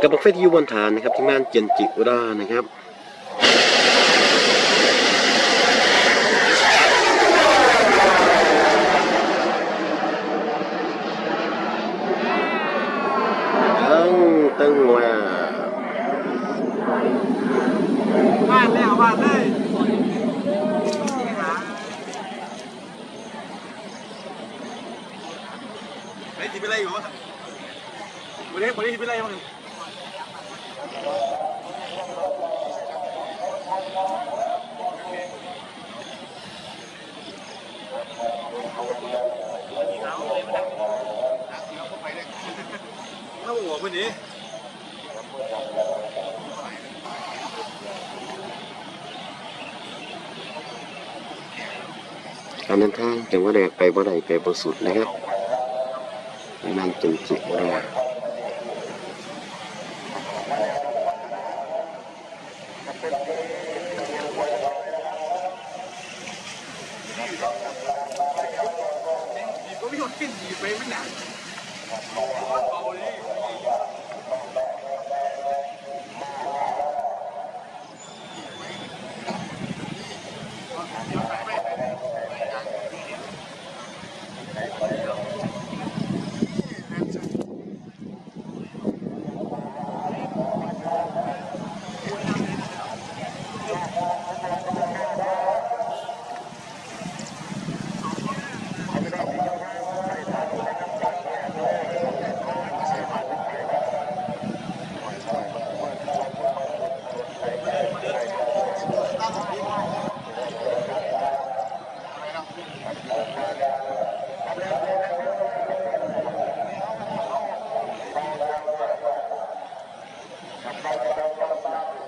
กระบอกไฟที่อยู่บนฐานนะครับที่งานเจนจิอุรานะครับตั้งตั้งว่าบ้าแล้วบ้าเลยไอ้ที่เป็นไรอยู่วะวันนี้วันนี้ที่เป็นไรมั้ง ถ้าหัวคนนี้การเดินทางจังหวัดแรกไปบ่ได้ไปบ่สุดนะครับที่งานเจยนจิอุ ดีก็ไม่ยอมขึ้นดีไปไม่หนั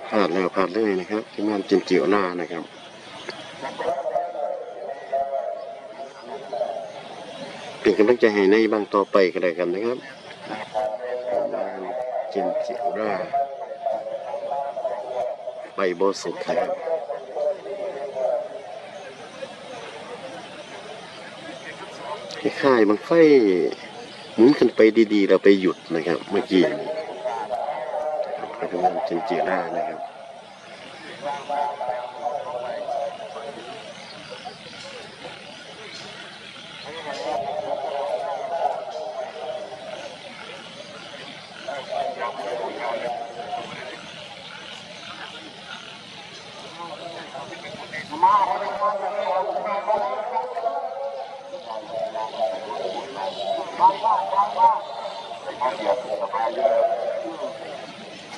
พลาดแล้วพลาดเลยนะครับที่งานเจยนจิอุรานะครับเป็นกำลังใจให้ในบางต่อไปก็ได้กันนะครับงานเจยนจิอุราไปบสุดครับคล้ายๆบางไฟหมุนขึ้นไปดีๆ เราไปหยุดนะครับ เมื่อกี้ นี้ก็เป็นงานเจนจิรานะครับ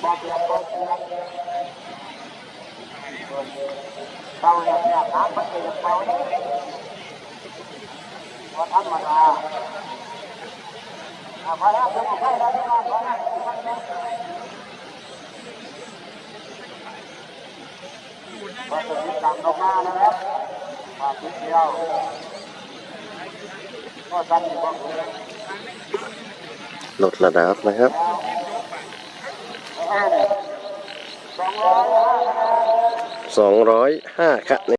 เบาเนี่ยเนี่ยน้ำมันเองเบาเนี่ยว่าธรรมดาพอแล้วผมไปแล้วที่มาพอแล้วพอถึงกลับลงมานะครับมาทีเดียวก็สั่นอยู่บ้างลดระดับนะครับ สองร้อยห้าคะแนน